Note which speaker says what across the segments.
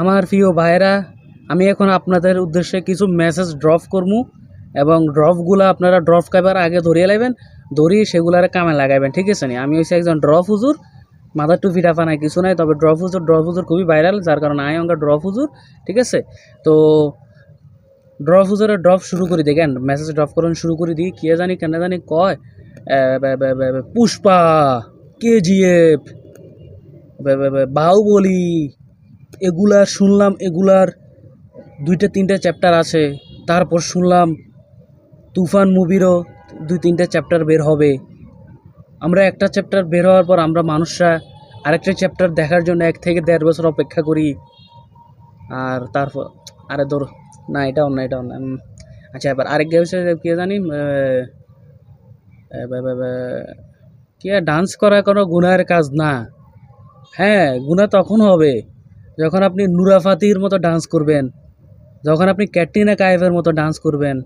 Speaker 1: আমার প্রিয় ভাইয়েরা, আমি এখন আপনাদের উদ্দেশ্যে কিছু মেসেজ ড্রপ করমু এবং ড্রপগুলো আপনারা ড্রপ খাইবার আগে ধরিয়ে লাইবেন, ধরিয়ে সেগুলারে কামে লাগাইবেন, ঠিক আছে নি? আমি হচ্ছে একজন ড্রপ হুজুর, মাথার টুপি টাফা নাই, কিছু নাই, তবে ড্রপ হুজুর ড্রপ হুজুর খুবই ভাইরাল যার কারণে আই অঙ্কা ড্রপ হুজুর, ঠিক আছে? তো ড্রপ হুজুরের ড্রপ শুরু করি, দেখেন মেসেজ ড্রপ করুন, শুরু করে দিই কে জানি, কেন জানি কয় পুষ্পা কেজিএফ বাহুবলি এগুলার শুনলাম, এগুলার দুইটা, তিনটা চ্যাপ্টার আছে। তারপর শুনলাম, তুফান মুভিরও দুই, তিনটা চ্যাপ্টার বের হবে। আমরা একটা চ্যাপ্টার বের হওয়ার পর আমরা মানুষরা আরেকটা চ্যাপ্টার দেখার জন্য এক থেকে দেড় বছর অপেক্ষা করি। আর তারপর, আরে ধর, না, এটা অন্য এটা অন্য আচ্ছা এবার আরেক হচ্ছে কে জানি কি ডান্স করা কোনো গুনার কাজ না। হ্যাঁ গুণা তখন হবে। যখন আপনি নুরাফাতির মতো ডান্স করবেন, যখন আপনি ক্যাটরিনা কাইফের মতো ডান্স করবেন,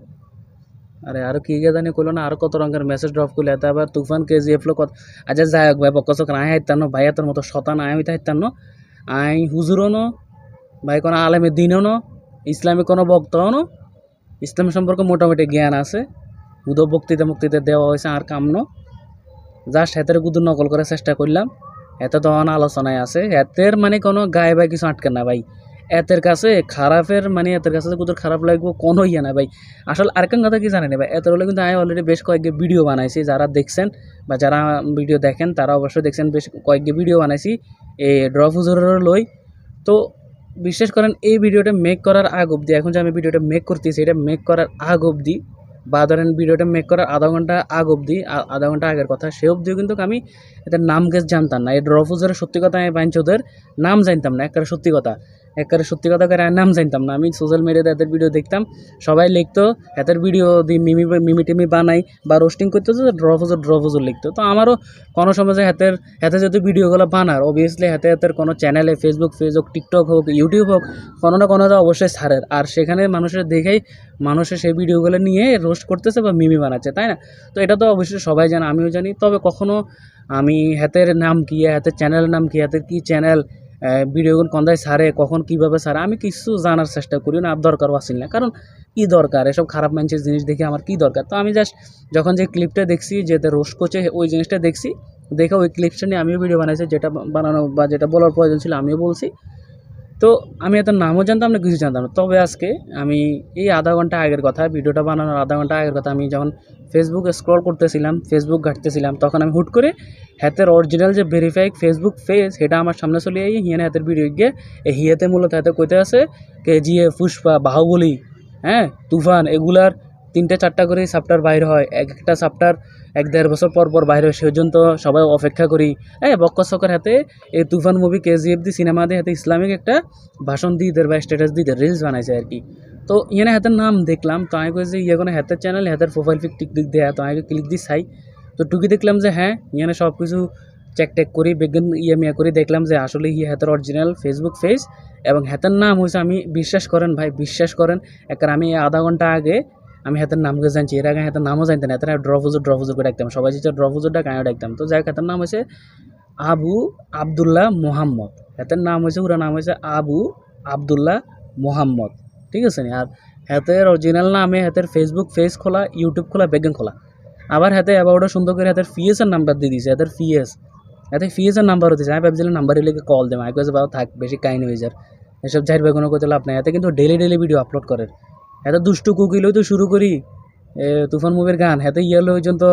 Speaker 1: আরে আরও কি গে জানি করল না, আরও কত রঙের মেসেজ ড্রপ করলে, এত আবার তুফান কে জিএফ লো কত আচ্ছা যাই হোক ভাই, বকসক আয় হাইতান্ন ভাই তোর মতো শতান আয় হইতে হাইতান্ন আই হুজুরও ন ভাই কোনো আলেমে দিনও ন ইসলামী কোনো বক্তাও ন ইসলাম সম্পর্কে মোটামুটি জ্ঞান আছে উদো বক্তৃতা মুক্তিতে দেওয়া হয়েছে আর কাম ন, জাস্ট হাতের গুদু নকল করার চেষ্টা করলাম। এত তখন আলোচনায় আছে। এতের মানে কোনো গায়ে ভাই কিছু আটকে না ভাই। এতের কাছে খারাপের মানে এতের কাছে কুদুর খারাপ লাগবো কোনো ইয়ে না ভাই। আসলে আরেকটা কথা কি জানেন ভাই? এতের হলে কিন্তু আমি অলরেডি বেশ কয়েকটি ভিডিও বানাইছি। যারা দেখছেন বা যারা ভিডিও দেখেন, তারা অবশ্যই দেখছেন, বেশ কয়েকটি ভিডিও বানাইছি এই ড্রপ লই। তো বিশ্বাস করেন, এই ভিডিওটা মেক করার আগ অবধি, এখন যে আমি ভিডিওটা মেক করতেছি, এটা মেক করার আগ অবধি বা ধরেন ভিডিওটা মেক করার আধা ঘণ্টা আগ অবধি আধা ঘণ্টা আগের কথা, সে অবধিও কিন্তু আমি এদের নাম গেছ জানতাম না। এই ড্রফুজের সত্যি কথা আমি বাঞ্চোদের নাম জানতাম না একটা সত্যি কথা। একেবারে সত্যি কথা করে আর নাম জানতাম না। আমি সোশ্যাল মিডিয়াতে এদের ভিডিও দেখতাম। সবাই লিখতো, এদের ভিডিও দিয়ে মিমি মিমি টিমি বানাই বা রোস্টিং করতো, তো ড্রপ হুজুর ড্রপ হুজুর লিখতো। তো আমারও কোনো সময় যে হাতের, হাতে যদি ভিডিওগুলো বানার অবভিয়াসলি হাতে হাতের কোনো চ্যানেলে ফেসবুক ফেস হোক টিকটক হোক ইউটিউব হোক, কোনো না কোনো তো অবশ্যই ছাড়ের। আর সেখানে মানুষের দেখেই মানুষের সেই ভিডিওগুলো নিয়ে রোস্ট করতেছে বা মিমি বানাচ্ছে, তাই না? তো এটা তো অবশ্যই সবাই জানে, আমিও জানি। তবে কখনো আমি হাতের নাম কি, হাতের চ্যানেলের নাম কি, হাতের কী চ্যানেল ভিডিওগুলো কন্দায় সারে কখন, কীভাবে সারে আমি কিছু জানার চেষ্টা করি না, আর দরকারও না। কারণ কী দরকার? এসব খারাপ মানুষের জিনিস দেখে আমার কি দরকার? তো আমি জাস্ট যখন যে ক্লিপটা দেখছি যেটা রোস্ট করছে, ওই জিনিসটা দেখছি। দেখে ওই ক্লিপটা নিয়ে আমিও ভিডিও বানাইছি, যেটা বানানো বা যেটা বলার প্রয়োজন ছিল, আমিও বলছি। তো আমি এত নামও জানতাম না, কিছু জানতাম না। তবে আজকে আমি এই আধা ঘণ্টা আগের কথা, ভিডিওটা বানানোর আধা ঘণ্টা আগের কথা, আমি যখন ফেসবুক স্ক্রল করতেছিলাম ফেসবুক ঘাটতেছিলাম, তখন আমি হুট করে হাতের অরিজিনাল যে ভেরিফাইড ফেসবুক পেজ সেটা আমার সামনে চলে এই হিয়ানে হাতের ভিডিও গিয়ে এই হিয়াতে মূলত হাতে কইতে আছে, কে জিএ, পুষ্পা, বাহুবলী হ্যাঁ তুফান, এগুলার তিনটে, চারটা করে চ্যাপ্টার বাইর হয়। এক একটা চ্যাপ্টার এক দেড় বছর পর পর বাইর হয়। সেজন্য সবাই অপেক্ষা করি। হ্যাঁ বক্কসকের হাতে এই Toofan movie KGF the cinema দিয়ে হাতে ইসলামিক একটা ভাষণ দিয়ে দেয় বা স্ট্যাটাস দিয়ে রিলস বানাইছে আর কি। তো ইয়ানে হাতের নাম দেখলাম, তো আমি কইছি ইয়ে কোনো হাতের চ্যানেল হাতের প্রোফাইল পিক টিক দিক দেয়া, তো আমি ক্লিক দিয়ে চাই। তো টুকি দেখলাম যে হ্যাঁ ইয়ানে সব কিছু চেক টেক করি বিজ্ঞান ইয়ে মিয়া করে, দেখলাম যে আসলে ইয়ে হাতের অরিজিনাল ফেসবুক পেজ এবং হাতের নাম হয়েছে আমি বিশ্বাস করেন ভাই, বিশ্বাস করেন। একবার আমি আধা ঘণ্টা আগে আমি হাতের নামকে জানছি, এর আগে হাতের নামও জানতেন না হাতের ড্রপ হুজুর করে ডাকতাম। সবাই যেটা ড্রপ হুজুর ডাক আমিও ডাকতাম। তো যাই হাতের নাম হয়েছে আবু আবদুল্লাহ মোহাম্মদ। হাতের নাম হয়েছে ওরা নাম হয়েছে আবু আবদুল্লাহ মোহাম্মদ। ঠিক আছে আর হাতের অরিজিনাল নামে হাতের ফেসবুক পেজ খোলা ইউটিউব খোলা বেগেন খোলা। আবার হাতে অ্যাবাউটও সুন্দর করে হাতের ফিএসের নাম্বার দিয়ে দিয়েছে, হাতের ফিএস হাতে ফিএসের নাম্বারও দিয়েছে আমি ভাবছিলাম নাম্বারে লিখে কল দেবো। আমি কাছে বাবা, থাক, বেশি কাহিনি হয়ে যার এসব যাই বেগুনো করতে লাভ নাই। এতে কিন্তু ডেলি ডেলি ভিডিও আপলোড করে। এত দুষ্টু কুকিলেও তো শুরু করি। তুফান মুভির গান, হাতে ইয়ে পর্যন্ত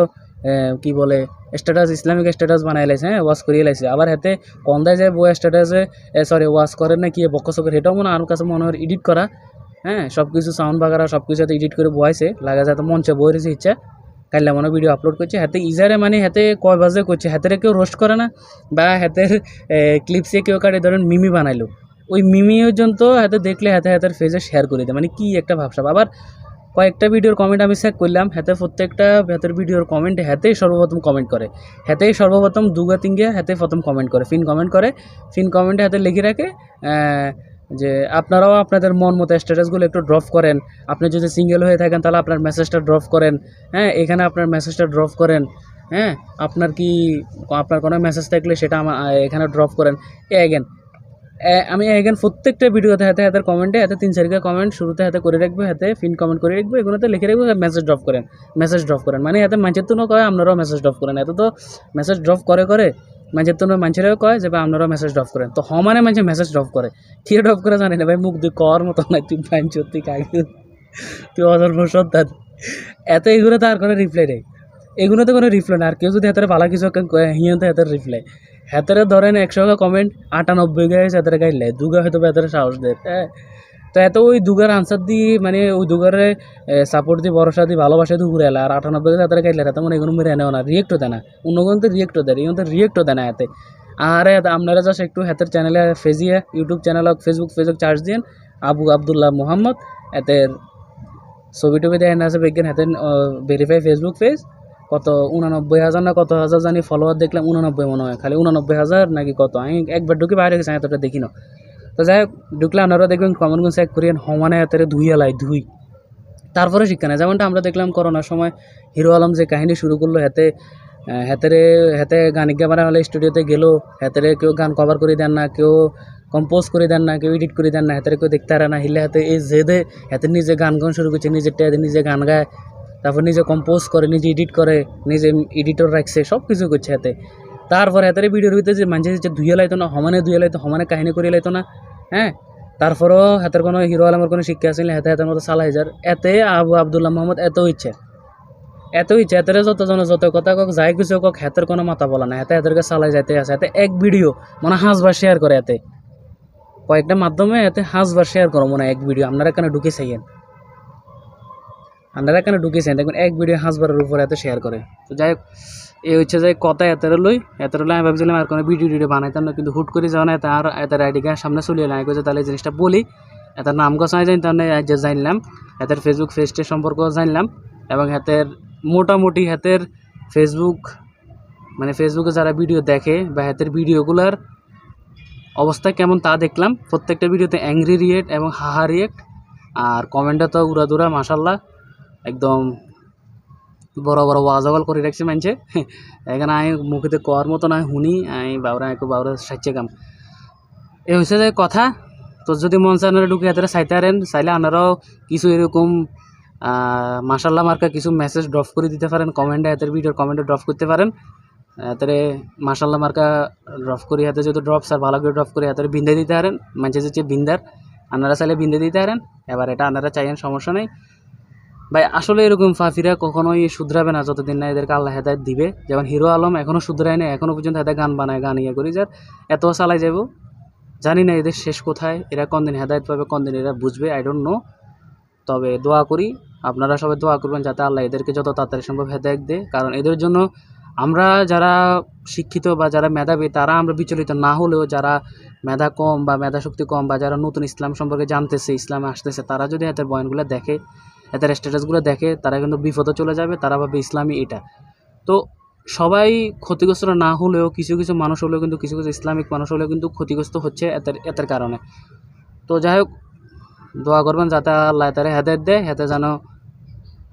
Speaker 1: কি বলে স্ট্যাটাস ইসলামিক স্ট্যাটাস বানাই লাইছে হ্যাঁ ওয়াশ করিয়ে লাইছে। আবার হাতে কন্দায় যায় বই স্ট্যাটাসে সরি ওয়াশ করে না কি বকসকের সেটাও মনে আমার কাছে মনে হয় এডিট করা। হ্যাঁ সব কিছু সাউন্ড বাগারা সব কিছু হাতে এডিট করে বয়াইছে, লাগা যায় তো মঞ্চে বই রয়েছে ইচ্ছা। কাইলে মনে ভিডিও আপলোড করছে, হাতে ইজারে মানে হাতে কয় বাজে করছে, হাতের কেউ রোস্ট করে না, বা হাতের ক্লিপসে কেউ কাটে, ধরেন মিমি বানাইলো। ওই মিমি পর্যন্ত হাতে দেখলে হাতে হাতের ফেজে শেয়ার করে দেয়। মানে কি একটা ভাবসাব। আবার কয়েকটা ভিডিওর কমেন্ট আমি চেক করলাম হাতে প্রত্যেকটা হাতের ভিডিওর কমেন্ট হাতেই সর্বপ্রথম কমেন্ট করে। হাতেই সর্বপ্রথম দুগা, তিনগা হাতে প্রথম কমেন্ট করে। ফিন কমেন্ট করে ফিন কমেন্টে হাতে লিখে রাখে যে আপনারাও আপনাদের মন মতো স্ট্যাটাসগুলো একটু ড্রপ করেন। আপনি যদি সিঙ্গেল হয়ে থাকেন, তাহলে আপনার মেসেজটা ড্রপ করেন। হ্যাঁ এখানে আপনার মেসেজটা ড্রপ করেন। হ্যাঁ আপনার কি, আপনার কোনো মেসেজ থাকলে সেটা এখানে ড্রপ করেন। এ অ্যাগেন আমি এখানে প্রত্যেকটা ভিডিওতে হাতে হাতের কমেন্টে হাতে তিন চারিটা কমেন্ট শুরুতে হাতে করে রাখব, হাতে ফিন কমেন্ট করে রাখব, এগুলোতে লিখে রাখব মেসেজ ড্রপ করেন মেসেজ ড্রপ করেন। মানে হাতে মানুষের তো কয় আপনারাও মেসেজ ড্রপ করেন। এত তো মেসেজ ড্রপ করে করে মানুষের তো মানুষেরাও কয় যে, ভাই, আপনারাও মেসেজ ড্রপ করেন। তো হমানে মানুষের মেসেজ ড্রপ করে। কে ড্রপ করে জানি না, ভাই, মুখ দিয়ে কর মতো নাই, তুই পাঞ্চ তুই কাকে। তুই অধর্ম সন্তান। এত এগুলো আর কোনো রিপ্লাই নেই। এগুলোতে কোনো রিপ্লাই নেই। আর কেউ যদি হাতের ভালো কিছু হিয়াতে হাতের রিপ্লাই হাতের ধরেন একশো কমেন্ট আটানব্বই গায়ে হাতের গাইলে। দুগা হয়তো হাতের সাহস দেয়। হ্যাঁ তো এত ওই দুগার আনসার দিয়ে মানে ওই দুগারে সাপোর্ট দিয়ে ভরসা দিয়ে ভালোবাসা দিয়ে ঘুরে এলা। আর আটানব্বই হাতের গাইলে, এত মানে এগুলো মেরে নেও না। রিয়েক্টও দেয় না। অন্য কোনো তো রিয়েক্টও দেয় এগুলো তো রিয়েক্টও দেয় না এতে। আর আপনারা জাস্ট একটু হাতের চ্যানেলে ফেজিয়ে ইউটিউব চ্যানেল হোক ফেসবুক ফেসবুক চার্জ দিন আবু আবদুল্লাহ মোহাম্মদ, এতের ছবি টবি দেখেন, আছে বিজ্ঞান হাতে ভেরিফাই ফেসবুক পেজ কত উনানব্বই হাজার না কত হাজার জানি ফলোয়ার দেখলাম, উনানব্বই মনে হয়, খালি উনানব্বই হাজার নাকি কত? আমি একবার ঢুকে বাইরে গেছি এতটা দেখি না। তো যাই হোক, ঢুকলে আপনারা দেখবেন কমনগঞ্জ এক করিয়েন, সমানে হাতের ধুই এলাই ধুই তারপরে শিক্ষা নেই যেমনটা আমরা দেখলাম করোনার সময়, হিরো আলম যে কাহিনী শুরু করল, হাতে হাতেরে, হাতে গান গা বানা হলে স্টুডিওতে গেলো, হাতেরে কেউ গান কভার করে দেন না, কেউ কম্পোজ করে দেন না, কেউ এডিট করে দেন না, হাতের কেউ দেখতে পারে না, হিলে হাতে এই জেদে হাতে নিজে গান গান শুরু করছে নিজের টেয়ারে নিজে গান গায়। তারপর নিজে কম্পোজ করে, নিজে এডিট করে, নিজে এডিটর রাখছে সব কিছু করছে হাতে। তারপরে হাতের ভিডিওর ভিতরে যে মানুষের যে ধুয়ে লাইতো না সমানে ধুয়ে লাইতো সমানে কাহিনী করে লাইতো না হ্যাঁ? তারপরেও হাতের কোনো হিরো আলমের কোনো শিক্ষা আছে হাতে হাতের মতো চালাই যার এতে আবু আবদুল্লাহ মোহাম্মদ এত ইচ্ছে। এত ইচ্ছে যত জন যত কথা কক যাই কিছু কক হাতের কোনো মাথা বলা না হাতে হাতেরকে চালাই যাইতে আছে এতে এক ভিডিও মানে হাঁসবার শেয়ার করে এতে কয়েকটা মাধ্যমে এতে হাঁসবার শেয়ার করো, মনে এক ভিডিও আপনারা এখানে ঢুকে চাইয়েন? আপনারা এখানে ঢুকেছেন দেখবেন এক ভিডিও হাঁসবারের উপর এত শেয়ার করে। তো যাই হোক, এই হচ্ছে যে কথা এতের লই এতের লই আমি ভাবছিলাম আর কোনো ভিডিও টিডিও বানাইতাম না, কিন্তু হুট করে যাওয়া না আর এতের আইডিকে সামনে চলে এলাম। আমি তাহলে জিনিসটা বলি এটার নাম গোছাই জানি, তাহলে যে জানলাম, এতের ফেসবুক পেজটের সম্পর্কেও জানলাম, এবং হাতের মোটামুটি হাতের ফেসবুক মানে ফেসবুকে যারা ভিডিও দেখে বা হাতের ভিডিওগুলোর অবস্থা কেমন তা দেখলাম। প্রত্যেকটা ভিডিওতে অ্যাংরি রিয়েক্ট এবং হাহা রিয়েক্ট আর কমেন্টে তো উড়াদুরা মাসাল্লাহ একদম বড় বড় ওয়াজাগল করে রাখছে মানছে এখানে আমি মুখেতে কর মতো না শুনি আমি বাবরা, একটু বাবরা সাইছে কাম এ হচ্ছে যে কথা তো যদি মন চায় ঢুকে হাতে চাইতে পারেন চাইলে আপনারাও কিছু এরকম মাসাল্লাহ মার্কা কিছু মেসেজ ড্রপ করে দিতে পারেন কমেন্টে হাতের ভিডিওর কমেন্টে ড্রপ করতে পারেন। হাতের মাসাল্লাহ মার্কা ড্রপ করি হাতে যদি ড্রপ স্যার ভালো করে ড্রপ করে হাতের বিন্দে দিতে পারেন মানুষের হচ্ছে বিন্দার আপনারা চাইলে বিন্দে দিতে পারেন এবার এটা আপনারা চাইয়েন, সমস্যা নেই। ভাই, আসলে এরকম ফাফিরা কখনোই শুধরাবে না যতদিন না এদেরকে আল্লাহ হেদায়ত দিবে। যেমন হিরো আলম এখনও শুধরায় না এখনও পর্যন্ত হেদায় গান বানায়, গান ইয়ে করি। যার এত চালাই যাব জানি না এদের শেষ কোথায়, এরা কোন দিন হেদায়ত পাবে, কোন দিন এরা বুঝবে আই ডোন্ট নো তবে দোয়া করি, আপনারা সবাই দোয়া করবেন যাতে আল্লাহ এদেরকে যত তাড়াতাড়ি সম্ভব হেদায়ত দেয় কারণ এদের জন্য আমরা যারা শিক্ষিত বা যারা মেধাবী, তারা আমরা বিচলিত না হলেও যারা মেধা কম বা মেধা শক্তি কম বা যারা নতুন ইসলাম সম্পর্কে জানতেছে, ইসলামে আসতেছে, তারা যদি এদের বয়ানগুলো দেখে এদের স্ট্যাটাসগুলো দেখে তারা কিন্তু বিপদে চলে যাবে, তারা ভাবে ইসলামী এটা। তো সবাই ক্ষতিগ্রস্ত না হলেও কিছু কিছু মানুষ হলেও কিন্তু কিছু কিছু ইসলামিক মানুষ হলেও কিন্তু ক্ষতিগ্রস্ত হচ্ছে এদের এদের কারণে। তো যাই হোক, দোয়া করবেন যাতে আল্লাহ তারা হেদায়ত দেয়, হেতে যেন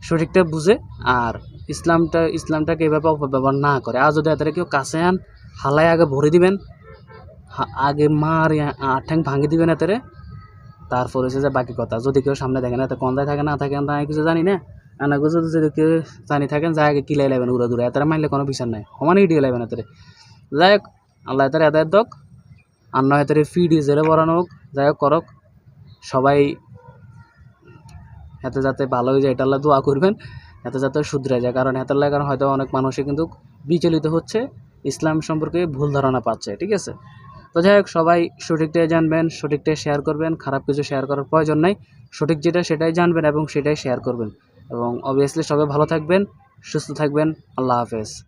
Speaker 1: সঠিকটা বুঝে আর ইসলামটা, ইসলামটাকে এভাবে অপব্যবহার না করে। আর যদি এদের কেউ কাছে আন, হালায় আগে ভরে দিবেন আগে মার ঠ্যাং ভাঙে দিবেন এতেরে তারপর হচ্ছে যে বাকি কথা। যদি কেউ সামনে দেখেন এতে কন্দায় থাকে, না থাকে তা আমি কিছু জানি না। আনা কিছু যদি কেউ জানি থাকেন যা আগে কিলাই লাইবেন উড়া দূরে এতারা মারলে কোনো বিচার নাই। সমানই ইডিয়ে লাইবেন এতারে যাই হোক, আল্লাহ এতারে এদায়ত দক। আর নয় এতারে ফি ডিজেলে বরানো হোক। যাই হোক, করক। সবাই এতে যাতে ভালো হয়ে যায়, এটা আল্লাহ দোয়া করবেন। এতে যাতে শুধরে যায়। কারণ এতের লাগার হয়তো অনেক মানুষই কিন্তু বিচলিত হচ্ছে, ইসলাম সম্পর্কে ভুল ধারণা পাচ্ছে। ঠিক আছে? তো যাই হোক, সবাই সঠিকটাই জানবেন, সঠিকটাই শেয়ার করবেন, খারাপ কিছু শেয়ার করার প্রয়োজন নাই। সঠিক যেটা সেটাই জানবেন এবং সেটাই শেয়ার করবেন। এবং অবভিয়াসলি সবাই ভালো থাকবেন, সুস্থ থাকবেন, আল্লাহ হাফেজ।